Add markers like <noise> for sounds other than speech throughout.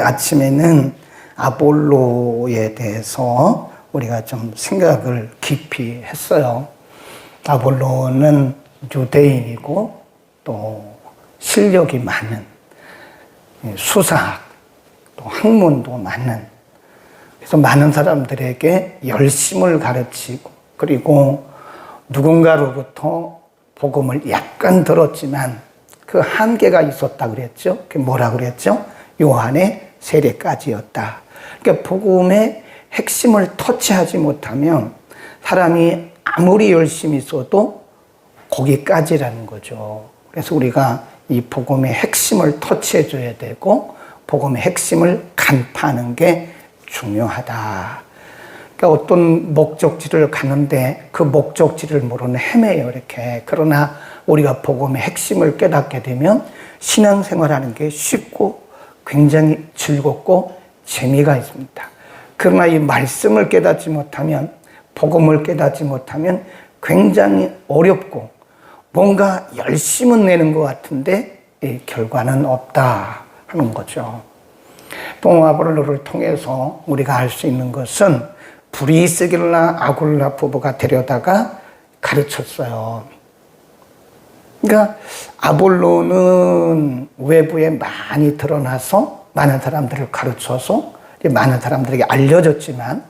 아침에는 아볼로에 대해서 우리가 좀 생각을 깊이 했어요. 아볼로는 유대인이고 또 실력이 많은 수사학 또 학문도 많은 그래서 많은 사람들에게 열심을 가르치고 그리고 누군가로부터 복음을 약간 들었지만 그 한계가 있었다 그랬죠. 그게 뭐라 그랬죠? 요한의 세례까지였다. 그러니까 복음의 핵심을 터치하지 못하면 사람이 아무리 열심히 써도 거기까지라는 거죠. 그래서 우리가 이 복음의 핵심을 터치해 줘야 되고 복음의 핵심을 간파하는 게 중요하다. 그러니까 어떤 목적지를 가는데 그 목적지를 모르는 헤매요, 이렇게. 그러나 우리가 복음의 핵심을 깨닫게 되면 신앙생활하는 게 쉽고 굉장히 즐겁고 재미가 있습니다. 그러나 이 말씀을 깨닫지 못하면, 복음을 깨닫지 못하면 굉장히 어렵고 뭔가 열심은 내는 것 같은데 이 결과는 없다 하는 거죠. 봉아브를로를 통해서 우리가 알 수 있는 것은 브리스길라 아굴라 부부가 데려다가 가르쳤어요. 그러니까 아볼로는 외부에 많이 드러나서 많은 사람들을 가르쳐서 많은 사람들에게 알려졌지만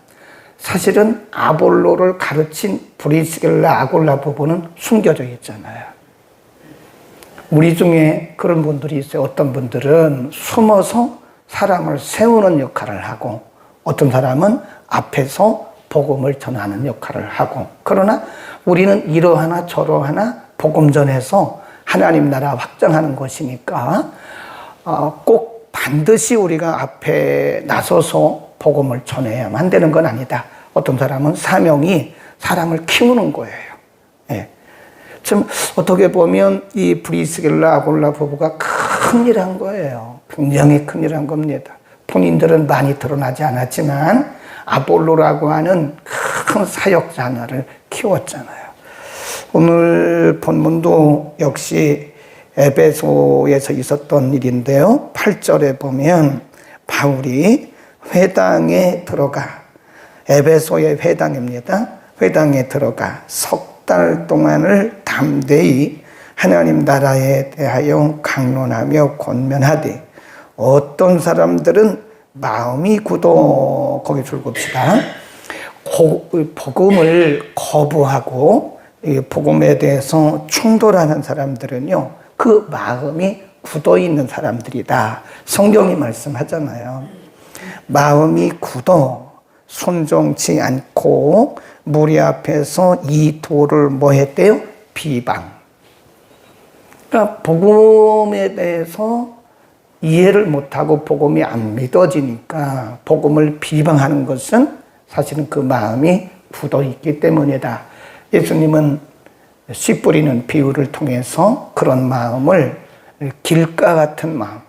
사실은 아볼로를 가르친 브리스길라 아골라 부부는 숨겨져 있잖아요. 우리 중에 그런 분들이 있어요. 어떤 분들은 숨어서 사람을 세우는 역할을 하고 어떤 사람은 앞에서 복음을 전하는 역할을 하고 그러나 우리는 이러하나 저러하나 복음 전해서 하나님 나라 확장하는 것이니까 어, 꼭 반드시 우리가 앞에 나서서 복음을 전해야만 되는 건 아니다. 어떤 사람은 사명이 사람을 키우는 거예요. 예. 좀 어떻게 보면 이 브리스길라 아골라 부부가 큰일 한 거예요. 굉장히 큰일 한 겁니다. 본인들은 많이 드러나지 않았지만 아볼로라고 하는 큰 사역 자녀를 키웠잖아요. 오늘 본문도 역시 에베소에서 있었던 일인데요. 8절에 보면 바울이 회당에 들어가 에베소의 회당입니다. 회당에 들어가 석 달 동안을 담대히 하나님 나라에 대하여 강론하며 권면하되 어떤 사람들은 마음이 굳어 거기 줄 봅시다. 복음을 거부하고 복음에 대해서 충돌하는 사람들은요 그 마음이 굳어 있는 사람들이다. 성경이 말씀하잖아요. 마음이 굳어 순종치 않고 무리 앞에서 이 도를 뭐 했대요? 비방. 그러니까 복음에 대해서 이해를 못하고 복음이 안 믿어지니까 복음을 비방하는 것은 사실은 그 마음이 굳어 있기 때문이다. 예수님은 씨 뿌리는 비유를 통해서 그런 마음을 길가 같은 마음,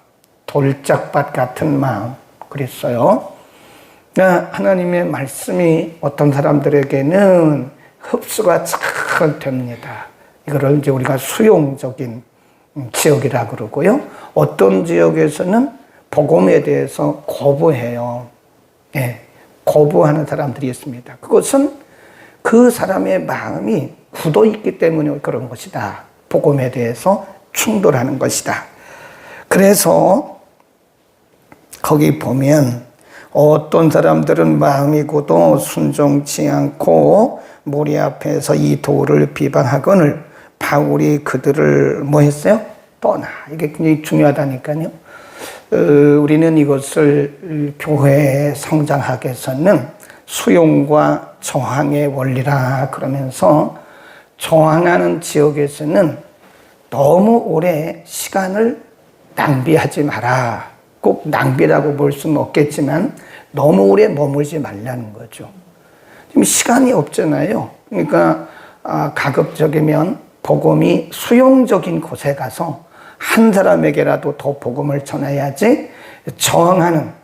돌짝밭 같은 마음 그랬어요. 하나님의 말씀이 어떤 사람들에게는 흡수가 잘 됩니다. 이거를 이제 우리가 수용적인 지역이라 그러고요. 어떤 지역에서는 복음에 대해서 거부해요. 예, 거부하는 사람들이 있습니다. 그것은 그 사람의 마음이 굳어 있기 때문에 그런 것이다. 복음에 대해서 충돌하는 것이다. 그래서 거기 보면 어떤 사람들은 마음이 고도 순종치 않고 머리 앞에서 이 도를 비방하거늘 바울이 그들을 뭐 했어요? 떠나. 이게 굉장히 중요하다니까요. 어, 우리는 이것을 교회에 성장하기 위해서는 수용과 저항의 원리라 그러면서 저항하는 지역에서는 너무 오래 시간을 낭비하지 마라. 꼭 낭비라고 볼 수는 없겠지만 너무 오래 머물지 말라는 거죠. 지금 시간이 없잖아요. 그러니까 아, 가급적이면 복음이 수용적인 곳에 가서 한 사람에게라도 더 복음을 전해야지 저항하는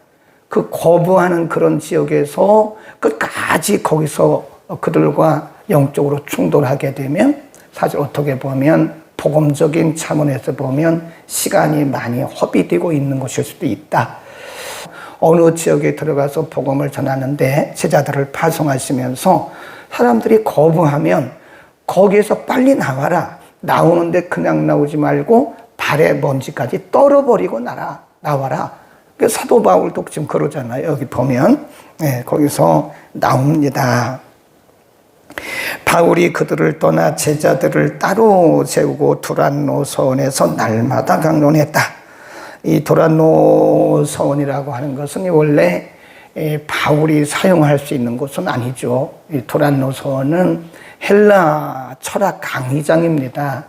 그 거부하는 그런 지역에서 끝까지 거기서 그들과 영적으로 충돌하게 되면 사실 어떻게 보면 복음적인 차원에서 보면 시간이 많이 허비되고 있는 것일 수도 있다. 어느 지역에 들어가서 복음을 전하는데 제자들을 파송하시면서 사람들이 거부하면 거기에서 빨리 나와라. 나오는데 그냥 나오지 말고 발에 먼지까지 떨어버리고 나라, 나와라. 그 사도 바울도 지금 그러잖아요. 여기 보면. 네, 거기서 나옵니다. 바울이 그들을 떠나 제자들을 따로 세우고 두란노 서원에서 날마다 강론했다. 이 도란노 서원이라고 하는 것은 원래 바울이 사용할 수 있는 곳은 아니죠. 이 도란노 서원은 헬라 철학 강의장입니다.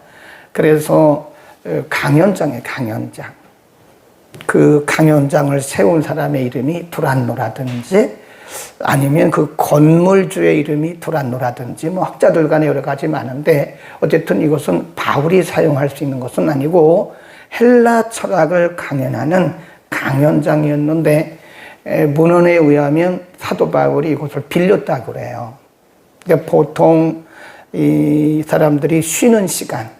그래서 어, 강연장에 강연장. 그 강연장을 세운 사람의 이름이 두란노라든지 아니면 그 건물주의 이름이 두란노라든지 뭐 학자들 간에 여러 가지 많은데 어쨌든 이것은 바울이 사용할 수 있는 것은 아니고 헬라 철학을 강연하는 강연장이었는데 문헌에 의하면 사도 바울이 이곳을 빌렸다 그래요. 보통 이 사람들이 쉬는 시간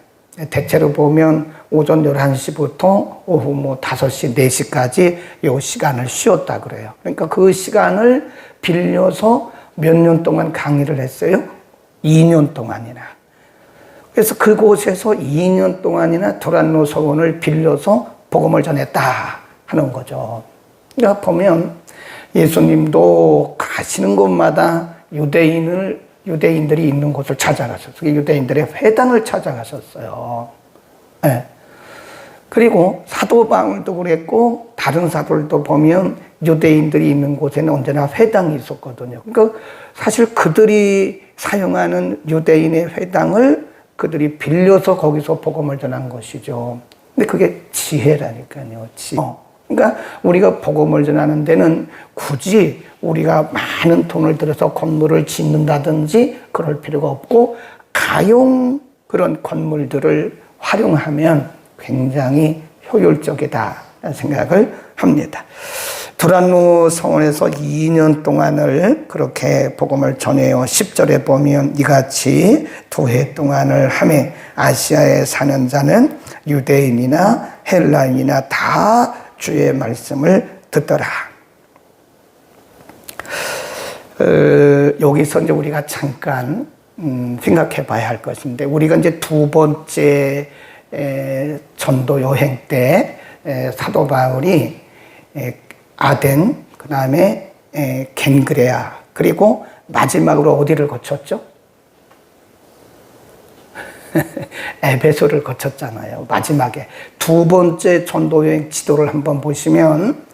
대체로 보면 오전 11시부터 오후 뭐 5시, 4시까지 요 시간을 쉬었다 그래요. 그러니까 그 시간을 빌려서 몇 년 동안 강의를 했어요? 2년 동안이나. 그래서 그곳에서 2년 동안이나 도란노 서원을 빌려서 복음을 전했다 하는 거죠. 그러니까 보면 예수님도 가시는 곳마다 유대인을 유대인들이 있는 곳을 찾아가셨어요. 유대인들의 회당을 찾아가셨어요. 네. 그리고 사도 바울도 그랬고 다른 사도들도 보면 유대인들이 있는 곳에는 언제나 회당이 있었거든요. 그러니까 사실 그들이 사용하는 유대인의 회당을 그들이 빌려서 거기서 복음을 전한 것이죠. 근데 그게 지혜라니까요. 지혜. 어. 그러니까 우리가 복음을 전하는 데는 굳이 우리가 많은 돈을 들여서 건물을 짓는다든지 그럴 필요가 없고 가용 그런 건물들을 활용하면 굉장히 효율적이다 생각을 합니다. 두란노 성원에서 2년 동안을 그렇게 복음을 전해요. 10절에 보면 이같이 두 해 동안을 함에 아시아에 사는 자는 유대인이나 헬라인이나 다 주의 말씀을 듣더라. 어, 여기서 이제 우리가 잠깐 음, 생각해 봐야 할 것인데 우리가 이제 두 번째 에, 전도 여행 때 에, 사도 바울이 에, 아덴 그 다음에 겐그레아 그리고 마지막으로 어디를 거쳤죠? <laughs> 에베소를 거쳤잖아요. 마지막에 두 번째 전도 여행 지도를 한번 보시면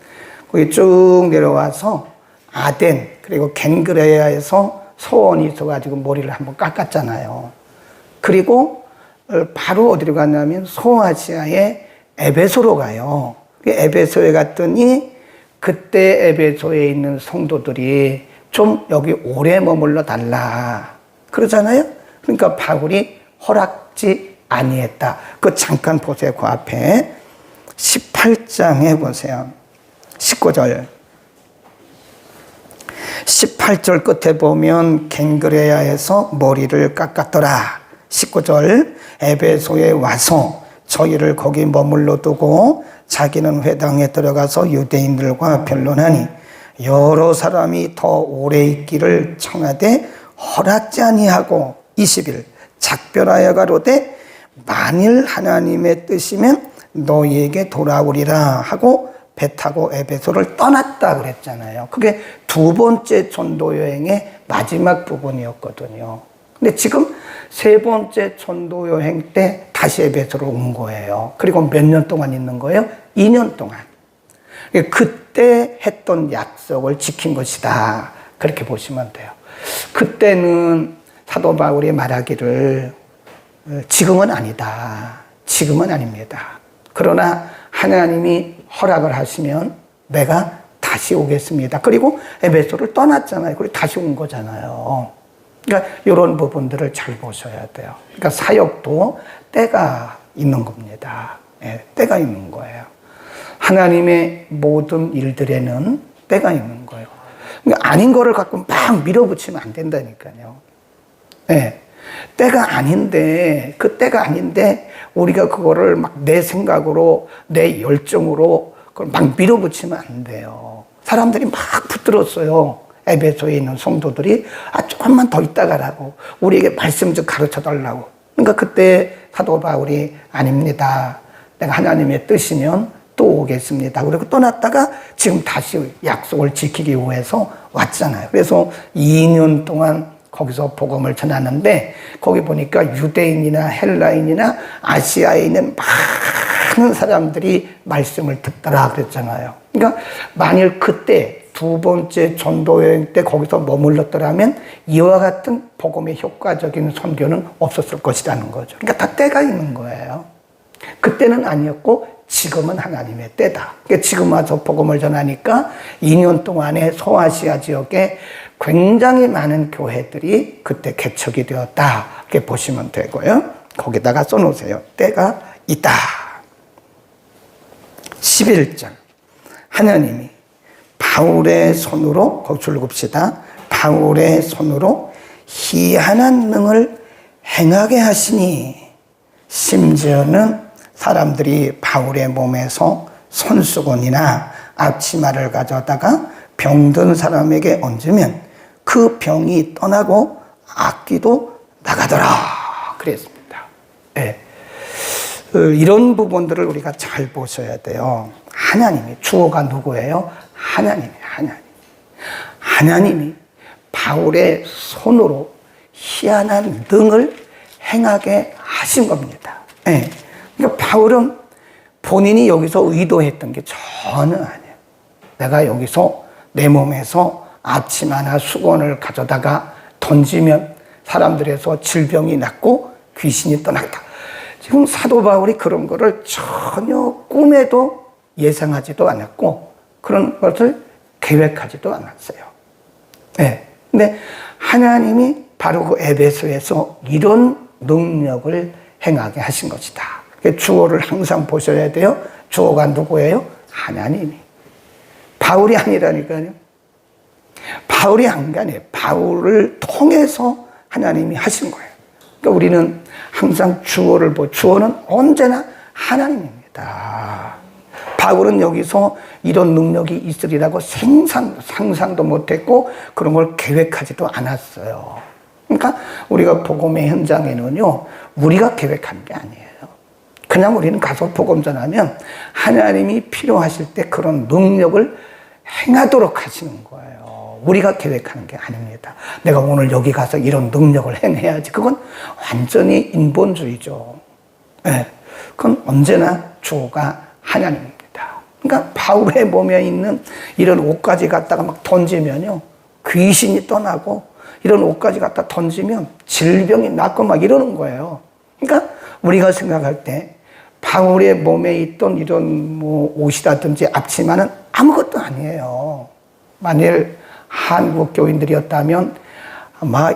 거기 쭉 내려와서 아덴 그리고 겐그레아에서 소원이 있어가지고 머리를 한번 깎았잖아요. 그리고 바로 어디로 갔냐면 소아시아의 에베소로 가요. 그 에베소에 갔더니 그때 에베소에 있는 성도들이 좀 여기 오래 머물러 달라. 그러잖아요. 그러니까 바울이 허락지 아니했다. 그 잠깐 보세요. 그 앞에 18장에 보세요. 19절. 18절 끝에 보면 갱그레아에서 머리를 깎았더라. 19절 에베소에 와서 저희를 거기 머물러 두고 자기는 회당에 들어가서 유대인들과 변론하니 여러 사람이 더 오래 있기를 청하되 허락지 아니하고 20일 작별하여 가로되 만일 하나님의 뜻이면 너희에게 돌아오리라 하고 배 타고 에베소를 떠났다 그랬잖아요. 그게 두 번째 전도 여행의 마지막 부분이었거든요. 근데 지금 세 번째 전도 여행 때 다시 에베소로 온 거예요. 그리고 몇 년 동안 있는 거예요? 2년 동안. 그때 했던 약속을 지킨 것이다. 그렇게 보시면 돼요. 그때는 사도 바울이 말하기를 어, 지금은 아니다. 지금은 아닙니다. 그러나 하나님이 허락을 하시면 내가 다시 오겠습니다. 그리고 에베소를 떠났잖아요. 그리고 다시 온 거잖아요. 그러니까 이런 부분들을 잘 보셔야 돼요. 그러니까 사역도 때가 있는 겁니다. 네, 때가 있는 거예요. 하나님의 모든 일들에는 때가 있는 거예요. 그러니까 아닌 거를 갖고 막 밀어붙이면 안 된다니까요. 네. 때가 아닌데, 그 때가 아닌데, 우리가 그거를 막 내 생각으로, 내 열정으로 그걸 막 밀어붙이면 안 돼요. 사람들이 막 붙들었어요. 에베소에 있는 성도들이 아 조금만 더 있다 가라고 우리에게 말씀 좀 가르쳐 달라고. 그러니까 그때 사도 바울이 아닙니다. 내가 하나님의 뜻이면 또 오겠습니다. 그리고 떠났다가 지금 다시 약속을 지키기 위해서 왔잖아요. 그래서 2년 동안 거기서 복음을 전하는데 거기 보니까 유대인이나 헬라인이나 아시아에 있는 많은 사람들이 말씀을 듣더라 그랬잖아요. 그러니까 만일 그때 두 번째 전도 여행 때 거기서 머물렀더라면 이와 같은 복음의 효과적인 선교는 없었을 것이라는 거죠. 그러니까 다 때가 있는 거예요. 그때는 아니었고 지금은 하나님의 때다. 그러니까 지금 와서 복음을 전하니까 2년 동안에 소아시아 지역에 굉장히 많은 교회들이 그때 개척이 되었다. 이렇게 보시면 되고요. 거기다가 써놓으세요. 때가 있다. 11장. 하나님이 바울의 손으로, 거기 줄봅시다. 바울의 손으로 희한한 능을 행하게 하시니, 심지어는 사람들이 바울의 몸에서 손수건이나 앞치마를 가져다가 병든 사람에게 얹으면 그 병이 떠나고 악기도 나가더라. 그랬습니다. 예. 어, 이런 부분들을 우리가 잘 보셔야 돼요. 하나님이, 주어가 누구예요? 하나님이, 하나님. 하나님이 바울의 손으로 희한한 능을 행하게 하신 겁니다. 예. 그러니까 바울은 본인이 여기서 의도했던 게 전혀 아니에요. 내가 여기서 내 몸에서 앞치마나 수건을 가져다가 던지면 사람들에서 질병이 낫고 귀신이 떠났다. 지금 사도 바울이 그런 거를 전혀 꿈에도 예상하지도 않았고 그런 것을 계획하지도 않았어요. 네. 근데 하나님이 바로 그 에베소에서 이런 능력을 행하게 하신 것이다. 주어를 항상 보셔야 돼요. 주어가 누구예요? 하나님이. 바울이 아니라니까요. 바울이 한게 아니에요. 바울을 통해서 하나님이 하신 거예요. 그러니까 우리는 항상 주어를 보, 주어는 언제나 하나님입니다. 바울은 여기서 이런 능력이 있으리라고 생산, 상상도 못했고 그런 걸 계획하지도 않았어요. 그러니까 우리가 복음의 현장에는요, 우리가 계획한 게 아니에요. 그냥 우리는 가서 복음 전하면 하나님이 필요하실 때 그런 능력을 행하도록 하시는 거예요. 우리가 계획하는 게 아닙니다. 내가 오늘 여기 가서 이런 능력을 행해야지. 그건 완전히 인본주의죠. 네. 그건 언제나 주가 하나님입니다. 그러니까 바울의 몸에 있는 이런 옷까지 갖다가 막 던지면요. 귀신이 떠나고 이런 옷까지 갖다 던지면 질병이 낫고 막 이러는 거예요. 그러니까 우리가 생각할 때 바울의 몸에 있던 이런 뭐 옷이라든지 앞치마는 아무것도 아니에요. 만일 한국 교인들이었다면 아마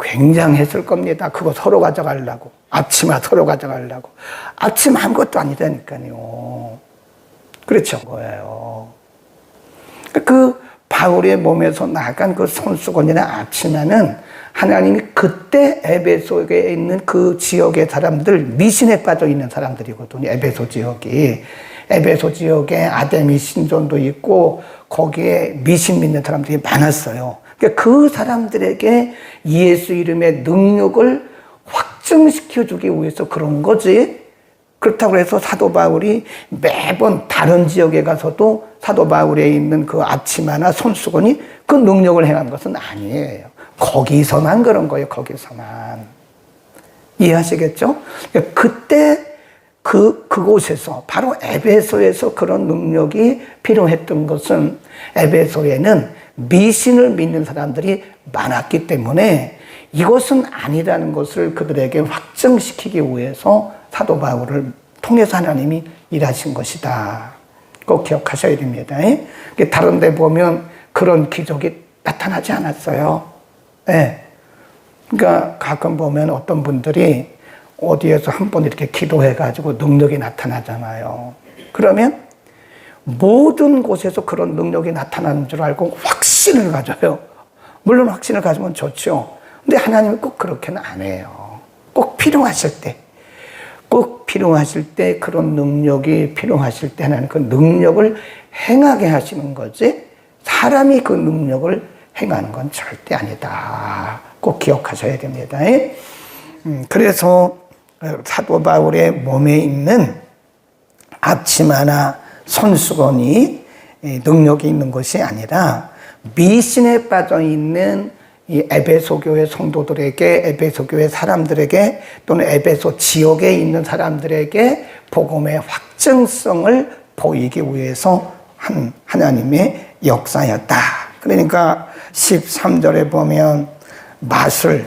굉장했을 겁니다. 그거 서로 가져가려고. 앞치마 서로 가져가려고. 앞치마 아무것도 아니라니까요. 그렇죠. 거예요. 그 바울의 몸에서 나간 그 손수건이나 앞치마는 하나님이 그때 에베소에 있는 그 지역의 사람들 미신에 빠져 있는 사람들이거든요. 에베소 지역이. 에베소 지역에 아데미 신전도 있고 거기에 미신 믿는 사람들이 많았어요. 그러니까 그 사람들에게 예수 이름의 능력을 확증시켜 주기 위해서 그런 거지. 그렇다고 해서 사도 바울이 매번 다른 지역에 가서도 사도 바울에 있는 그 앞치마나 손수건이 그 능력을 행한 것은 아니에요. 거기서만 그런 거예요, 거기서만. 이해하시겠죠? 그때 그, 그곳에서, 바로 에베소에서 그런 능력이 필요했던 것은 에베소에는 미신을 믿는 사람들이 많았기 때문에 이것은 아니라는 것을 그들에게 확증시키기 위해서 사도 바울을 통해서 하나님이 일하신 것이다. 꼭 기억하셔야 됩니다. 다른 데 보면 그런 기적이 나타나지 않았어요. 네. 그러니까 가끔 보면 어떤 분들이 어디에서 한 번 이렇게 기도해가지고 능력이 나타나잖아요. 그러면 모든 곳에서 그런 능력이 나타나는 줄 알고 확신을 가져요. 물론 확신을 가지면 좋죠. 근데 하나님은 꼭 그렇게는 안 해요. 꼭 필요하실 때. 꼭 필요하실 때 그런 능력이 필요하실 때 하나님 그 능력을 행하게 하시는 거지 사람이 그 능력을 행하는 건 절대 아니다. 꼭 기억하셔야 됩니다. 음, 그래서 사도 바울의 몸에 있는 앞치마나 손수건이 능력이 있는 것이 아니라 미신에 빠져 있는 이 에베소 교회 성도들에게 에베소 교회 사람들에게 또는 에베소 지역에 있는 사람들에게 복음의 확증성을 보이기 위해서 한 하나님의 역사였다. 그러니까 13절에 보면 마술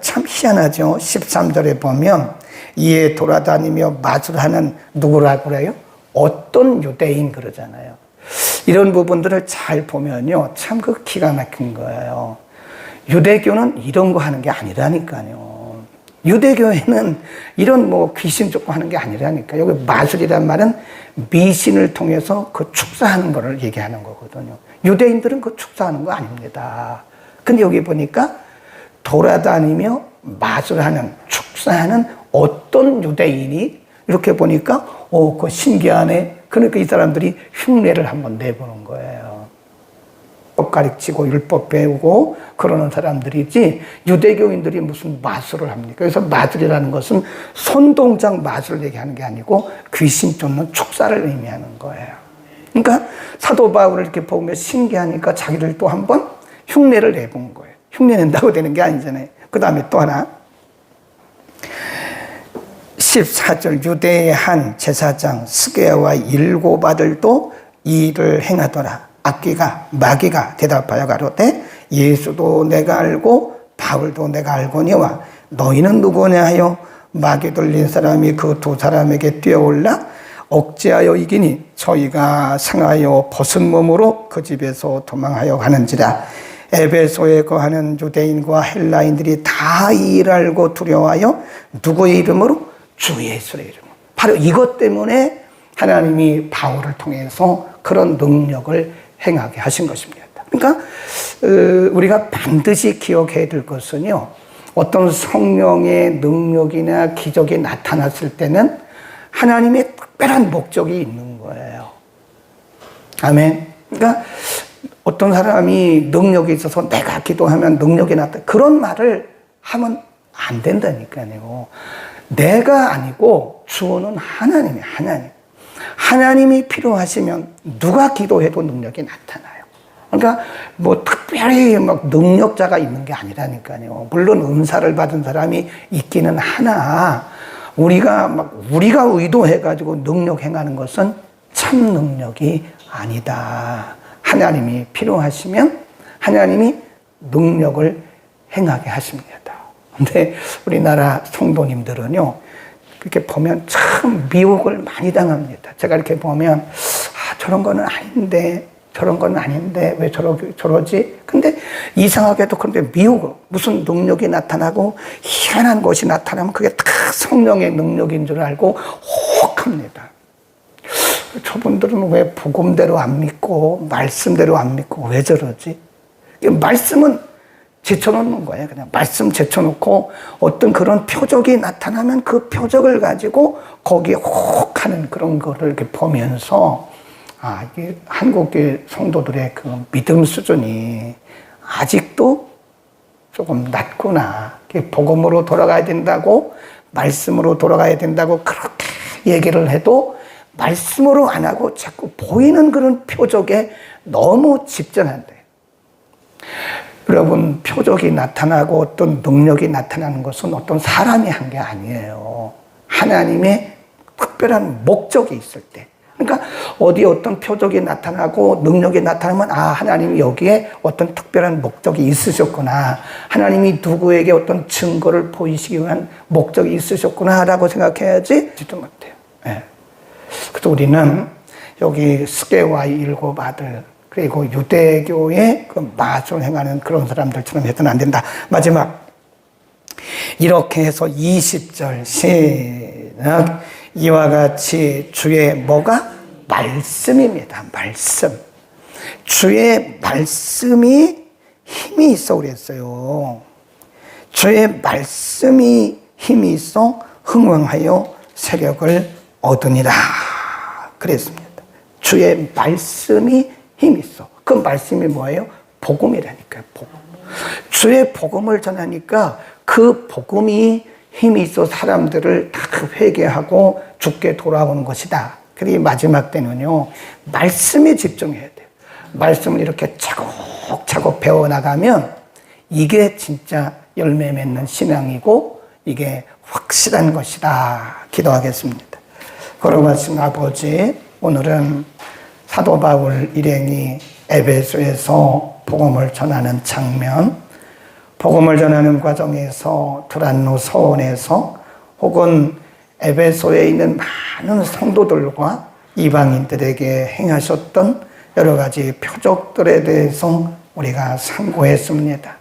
참 희한하죠. 13절에 보면 이에 돌아다니며 마술하는 누구라고 그래요? 어떤 유대인 그러잖아요. 이런 부분들을 잘 보면요. 참 그 기가 막힌 거예요. 유대교는 이런 거 하는 게 아니라니까요. 유대교회는 이런 뭐 귀신 쫓고 하는 게 아니라니까. 여기 마술이란 말은 미신을 통해서 그 축사하는 거를 얘기하는 거거든요. 유대인들은 그 축사하는 거 아닙니다. 근데 여기 보니까 돌아다니며 마술하는, 축사하는 어떤 유대인이 이렇게 보니까, 오, 그 신기하네. 그러니까 이 사람들이 흉내를 한번 내보는 거예요. 법 가르치고 율법 배우고 그러는 사람들이지 유대교인들이 무슨 마술을 합니까? 그래서 마술이라는 것은 손동작 마술을 얘기하는 게 아니고 귀신 쫓는 축사를 의미하는 거예요. 그러니까 사도 바울을 이렇게 보면 신기하니까 자기를 또 한번 흉내를 내본 거예요. 흉내 낸다고 되는 게 아니잖아요. 그 다음에 또 하나 14절 유대의 한 제사장 스게와 일곱 아들도 이를 행하더라. 악기가 마귀가 대답하여 가로되 예수도 내가 알고 바울도 내가 알거니와 너희는 누구냐 하여 마귀 돌린 사람이 그 두 사람에게 뛰어올라 억제하여 이기니 저희가 상하여 벗은 몸으로 그 집에서 도망하여 가는지라 에베소에 거하는 유대인과 헬라인들이 다일 알고 두려워하여 누구의 이름으로 주 예수의 이름. 바로 이것 때문에 하나님이 바울을 통해서 그런 능력을 행하게 하신 것입니다. 그러니까 어, 우리가 반드시 기억해야 될 것은요. 어떤 성령의 능력이나 기적이 나타났을 때는 하나님의 특별한 목적이 있는 거예요. 아멘. 그러니까 어떤 사람이 능력이 있어서 내가 기도하면 능력이 나타 그런 말을 하면 안 된다니까요. 내가 아니고 주어는 하나님이 하나님. 하나님이 필요하시면 누가 기도해도 능력이 나타나요. 그러니까 뭐 특별히 막 능력자가 있는 게 아니라니까요. 물론 은사를 받은 사람이 있기는 하나 우리가 막 우리가 의도해 가지고 능력 행하는 것은 참 능력이 아니다. 하나님이 필요하시면 하나님이 능력을 행하게 하십니다. 근데 우리나라 성도님들은요, 그렇게 보면 참 미혹을 많이 당합니다. 제가 이렇게 보면, 아, 저런 거는 아닌데, 저런 건 아닌데, 왜 저러, 저러지? 근데 이상하게도 그런데 미혹을, 무슨 능력이 나타나고, 희한한 것이 나타나면 그게 다 성령의 능력인 줄 알고, 혹합니다. 저분들은 왜 복음대로 안 믿고, 말씀대로 안 믿고, 왜 저러지? 말씀은 제쳐놓는 거예요. 그냥 말씀 제쳐놓고 어떤 그런 표적이 나타나면 그 표적을 가지고 거기에 혹 하는 그런 거를 이렇게 보면서 아, 이게 한국의 성도들의 그 믿음 수준이 아직도 조금 낮구나. 복음으로 돌아가야 된다고, 말씀으로 돌아가야 된다고 그렇게 얘기를 해도 말씀으로 안 하고 자꾸 보이는 그런 표적에 너무 집중한대. 여러분, 표적이 나타나고 어떤 능력이 나타나는 것은 어떤 사람이 한 게 아니에요. 하나님의 특별한 목적이 있을 때. 그러니까 어디 어떤 표적이 나타나고 능력이 나타나면 아 하나님이 여기에 어떤 특별한 목적이 있으셨구나 하나님이 누구에게 어떤 증거를 보이시기 위한 목적이 있으셨구나라고 생각해야지 지도 못해요. 네. 그래서 우리는 여기 스게와 일곱 아들 그리고 유대교의 그 마술 행하는 그런 사람들처럼 해서는 안 된다. 마지막. 이렇게 해서 20절 시작. 이와 같이 주의 뭐가? 말씀입니다. 말씀. 주의 말씀이 힘이 있어 그랬어요. 주의 말씀이 힘이 있어 흥왕하여 세력을 얻으니라 그랬습니다. 주의 말씀이 힘 있어. 그 말씀이 뭐예요? 복음이라니까요. 복음. 주의 복음을 전하니까 그 복음이 힘이 있어 사람들을 다 회개하고 죽게 돌아오는 것이다. 그리고 마지막 때는요, 말씀에 집중해야 돼요. 말씀을 이렇게 차곡차곡 배워나가면 이게 진짜 열매 맺는 신앙이고 이게 확실한 것이다. 기도하겠습니다. 걸어가신 아버지, 오늘은 사도 바울 일행이 에베소에서 복음을 전하는 장면, 복음을 전하는 과정에서 두란노 서원에서 혹은 에베소에 있는 많은 성도들과 이방인들에게 행하셨던 여러 가지 표적들에 대해서 우리가 상고했습니다.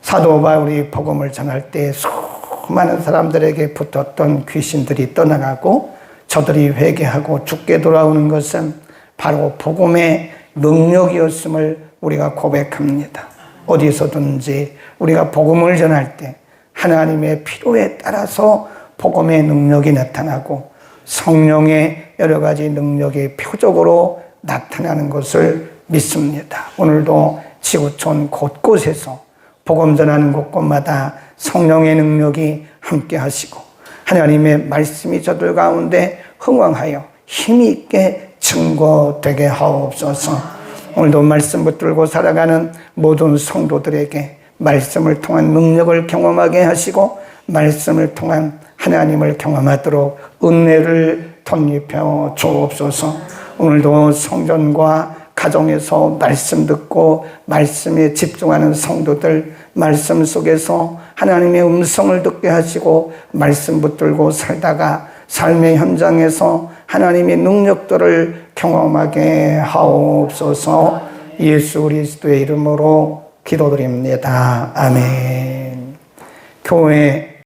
사도 바울이 복음을 전할 때 수많은 사람들에게 붙었던 귀신들이 떠나가고 저들이 회개하고 죽게 돌아오는 것은 바로 복음의 능력이었음을 우리가 고백합니다. 어디서든지 우리가 복음을 전할 때 하나님의 필요에 따라서 복음의 능력이 나타나고 성령의 여러 가지 능력이 표적으로 나타나는 것을 믿습니다. 오늘도 지구촌 곳곳에서 복음 전하는 곳곳마다 성령의 능력이 함께 하시고 하나님의 말씀이 저들 가운데 흥왕하여 힘이 있게 증거되게 하옵소서. 오늘도 말씀 붙들고 살아가는 모든 성도들에게 말씀을 통한 능력을 경험하게 하시고 말씀을 통한 하나님을 경험하도록 은혜를 덧입혀 주옵소서. 오늘도 성전과 가정에서 말씀 듣고 말씀에 집중하는 성도들 말씀 속에서 하나님의 음성을 듣게 하시고 말씀 붙들고 살다가 삶의 현장에서 하나님의 능력들을 경험하게 하옵소서 예수 그리스도의 이름으로 기도드립니다. 아멘. 교회